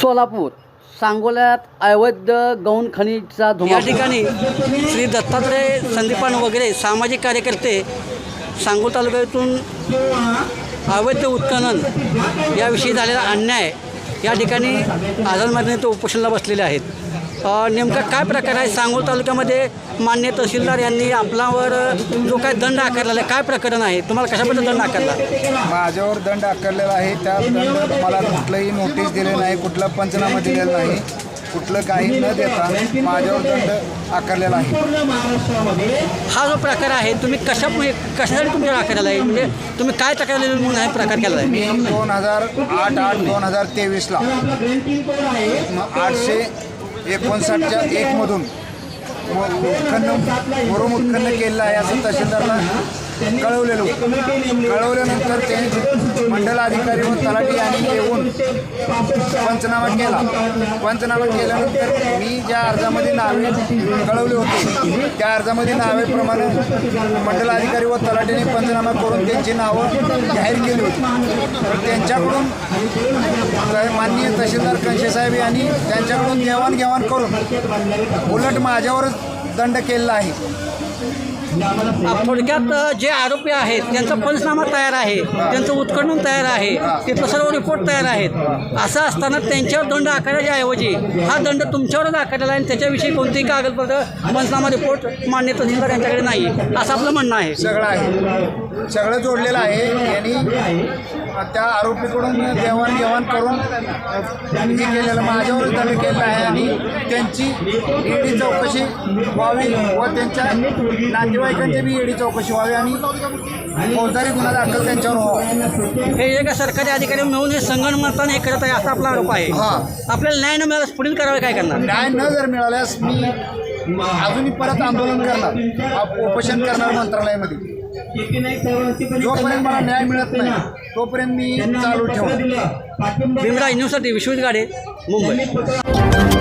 सोलापूर सांगोल्यात अवैध गौण खनिजचा या धुमाकूळ ठिकाणी श्री दत्तात्रय संदीपान वगैरे सामाजिक कार्यकर्ते सांगोल तालुक्यातून अवैध उत्खनन याविषयी झालेला अन्याय या ठिकाणी आझाद मैदानी तो उपोषणाला बसलेले आहेत. नेमका काय प्रकार आहे? सांगोल तालुक्यामध्ये मान्य तहसीलदार यांनी आपल्यावर जो काय दंड आकारलेला आहे काय प्रकरण आहे? तुम्हाला कशाबद्दल दंड आकारला? माझ्यावर दंड आकारलेला आहे. त्या दंड मला कुठलंही नोटीस दिले नाही कुठलं पंचनामा दिलेलं नाही. कुठलं काही न देता माझ्यावर दंड आकारलेला आहे. हा जो प्रकार आहे तुम्ही कशा कशासाठी तुमच्यावर आकारलेला आहे? म्हणजे तुम्ही काय तक्रार म्हणून हा प्रकार केला आहे? मी दोन हजार आठ आठ दोन हजार तेवीसला आठशे एकोणसाठच्या एकमधून उत्खन्न वरून उत्खन्न उत्खनन केलेलं आहे असं तहसीलदारला कळवलेलं होतं. कळवल्यानंतर ते मंडल अधिकारी व तलाठी यांनी येऊन पंचनामा केला. पंचनामा केल्यानंतर मी ज्या अर्जामध्ये नावे कळवले होते त्या अर्जामध्ये नावेप्रमाणे मंडल अधिकारी व तलाठीने पंचनामा करून त्यांची नावं जाहीर केली होती. तर त्यांच्याकडून माननीय तहसीलदार कंशेसाहेब यांनी त्यांच्याकडून देवाणघेवाण करून उलट माझ्यावरच दंड केलेला आहे. थोडक्यात जे आरोपी आहेत त्यांचा पंचनामा तयार आहे त्यांचं उत्खनन तयार आहे तिथलं सर्व रिपोर्ट तयार आहेत. असं असताना त्यांच्यावर दंड आकारण्याच्या ऐवजी हा दंड तुमच्यावरच आकारलेला आहे आणि त्याच्याविषयी कोणतेही कागदपत्र पंचनामा रिपोर्ट मान्य तहसीलदार यांच्याकडे नाही. असं आपलं म्हणणं आहे. सगळं आहे. सगळं जोडलेलं आहे. यांनी त्या आरोपीकडून देवाणघेवाण करून हे केलेलं माझ्यावरच दंड केलेला आहे आणि त्यांची ईडी चौकशी व्हावी व त्यांच्या नातेवाईकांची बी ईडी चौकशी व्हावी आणि फौजदारी गुन्हा दाखल त्यांच्यावर व्हावा. हे एका सरकारी अधिकारी मिळून हे संगणमताने हे करत आहे असा आपला आरोप आहे. हां. आपल्याला न्याय न मिळाल्यास पुढील कारवाई काय करणार? न्याय न जर मिळाल्यास मी अजूनही परत आंदोलन करणार उपोषण करणार मंत्रालयामध्ये. जोपर्यंत मला न्याय मिळत नाही तोपर्यंत मी चालू ठेवणार. भीमराज न्यूजसाठी विश्वजित गाडे मुंबई.